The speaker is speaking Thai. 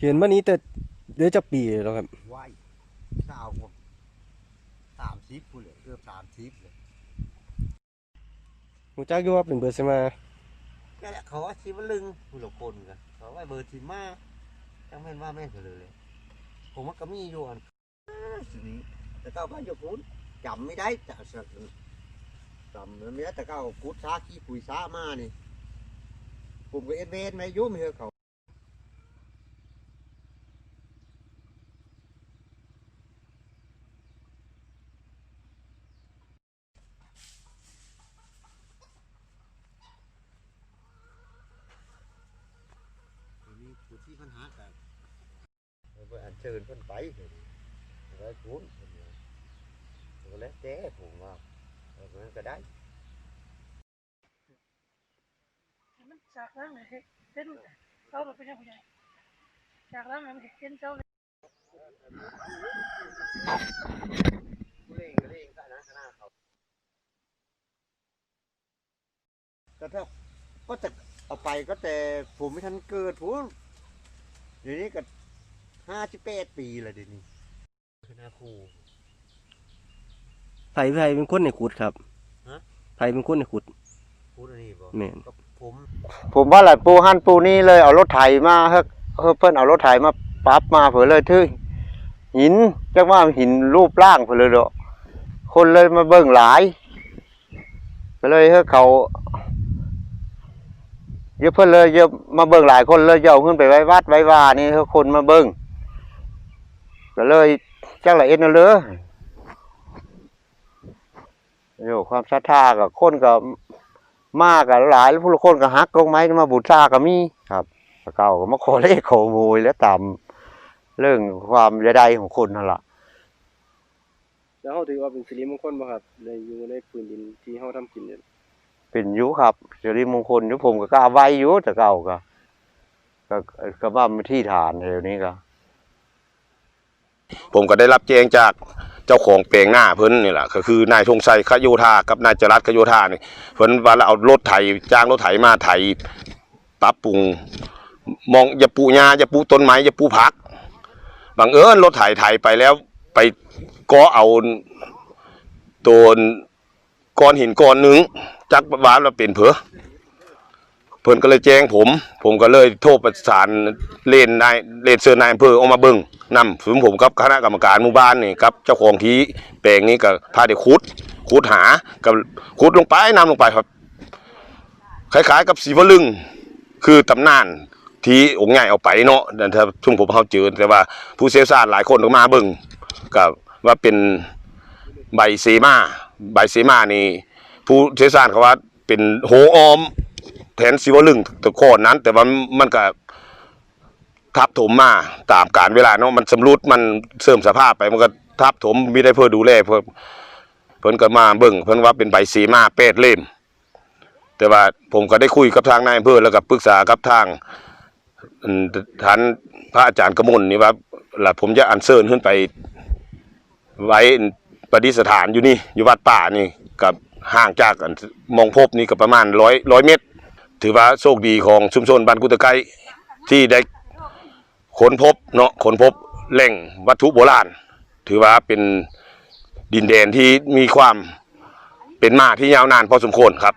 เห็นมานี้แต่เดี๋ยวจะปีแล้วครับไหวสาวผมสามทิพย์พูดเลยเกือบสามทิพย์เลยหูจักอยู่ว่าเป็นเบอร์เซมานั่นแหละเขาว่าชีวลึงผู้หลงคนกันเขาว่าเบอร์ทีมาจังแม่นว่าแม่นเขาเลยเลย ผมว่าก็มีอยู่อันสินี้แต่ก็บ้านอยู่พุ้นจำไม่ได้จะสักจำไม่ได้แต่ก็เอากุดซาขี้ปุ๋ยซามานี่ผมก็เอ็นเวนไม่อยุ่มเหรอเขา มีผู้ที่ปัญหากันเราไปอัญเชิญเพิ่นไปเถอะไว้คุ้นเพิ่นว่าก็แล้วแต่ผมว่าเออมันก็ได้มันจากล่างเลยเห็นเห็นเสาเราเป็นยังไงจากล่างมันเห็นเสาเลยเร่งเร่งกันนะคณะเขาแต่ถ้าก็จะเอาไปก็แต่ผมไม่ทันเกิดผม เดี๋ยวนี้ก็ห้าสิบแปดปีแล้วเดี๋ยวนี้คณะครู ไผไผเป็นคนในขุดครับฮะ ไผเป็นคนในขุดพูดอันนี้บ่แม่นก็ผมผมว่าหลายปูหันปูนี่เลยเอารถไถมาเฮ้เฮ้เพิ่นเอารถไถมาปรับมาเผื่อเลยทึ่หินจักว่าหินรูปร่างเผื่อเลยเด้อคนเลยมาเบิ่งหลายก็เลยเฮ้เขา เยอะเพิ่นเลยเยอะมาเบิ่งหลายคนเลยจะเอาขึ้นไปไว้วัดไว้ว่านี่เฮ้คนมาเบิ่งก็เลยจักละเอ็ดนั่นเลยโยความศรัทธากับคนกับมากกับหลายผู้คนก็ฮักลงไม้มาบูชาก็มีครับแต่เก่าก็มาขอเลขขอโมยแล้วตามเรื่องความยดายของคนนั่นแหละแล้วเขาถือว่าเป็นสิริมงคลบ่ครับในอยู่ในพื้นดินที่เฮาทำกินเนี่ย เป็นยุครับสิริมงคลยุผมก็กล้าไว้ยุแต่เก่าก็ก็ก็ว่ามันที่ฐานเดี๋ยวนี้ก็ผมก็ได้รับแจ้งจากเจ้าของแปลงหน้าเพิ่นนี่แหละก็คือนายธงชัยขโยธากับนายจรัสขโยธานี่เพิ่นว่าเราเอารถไถจ้างรถไถมาไถปรับปรุงมองอย่าปูหญ้าอย่าปูต้นไม้อย่าปูผักบังเอิญรถไถไถไปแล้วไปก็เอาตัว ก้อนหินก้อนหนึ่งจักวาเราเป็นเผอเพิ่นก็เลยแจ้งผม ผมก็เลยโทรประสานเลนนายเลนเซอร์นายอำเภอออกมาเบิ่งนำถึงผมกับคณะกรรมการหมู่บ้านนี่ครับเจ้าของที่แปลงนี้ก็พาเด็กขุดขุดหากับขุดลงไปนำลงไปครับ คล้ายๆ กับสีวลึงคือตำนานที่องค์ใหญ่เอาไปเนาะแต่ถ้าช่วงผมเขาเจอแต่ว่าผู้เชี่ยวชาญหลายคนออกมาเบิ่งก็ว่าเป็นใบเซมา ใบเซมานี่ผู้เชี่ยวชาญเขาว่าเป็นโหออมแทนสีวลึงตะโคนนั้น แต่ว่ามันก็ทับถมมาตามการเวลาเนาะมันสำรุดมันเสื่อมสภาพไปมันก็ทับถมมีได้เพื่อดูแลเพื่อเพิ่นก็มาเบิ่งเพิ่นว่าเป็นใบสีมาแปดเล่ม แต่ว่าผมก็ได้คุยกับทางนายอำเภอแล้วก็ปรึกษากับทางท่านพระอาจารย์กมลนี่ว่าล่ะผมจะอัญเชิญขึ้นไปไว้ ประดิษฐานอยู่นี่อยู่วัดป่านี่กับห่างจากันมองพบนี่ก็ประมาณร้อยร้อยเมตร ถือว่าโชคดีของชุมชนบ้านกุตะไกที่ได้ค้นพบเนาะค้นพบแหล่งวัตถุโบราณ ถือว่าเป็นดินแดนที่มีความเป็นมาที่ยาวนานพอสมควรครับ